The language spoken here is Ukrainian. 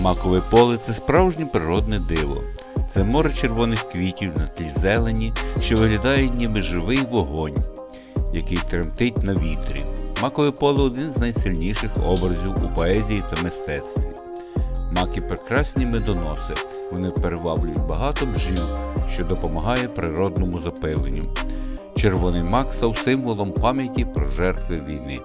Макове поле це справжнє природне диво. Це море червоних квітів на тлі зелені, що виглядає ніби живий вогонь, який тремтить на вітрі. Макове поле один з найсильніших образів у поезії та мистецтві. Маки прекрасні медоноси, вони переваблюють багато бджіл, що допомагає природному запиленню. Червоний мак став символом пам'яті про жертви війни.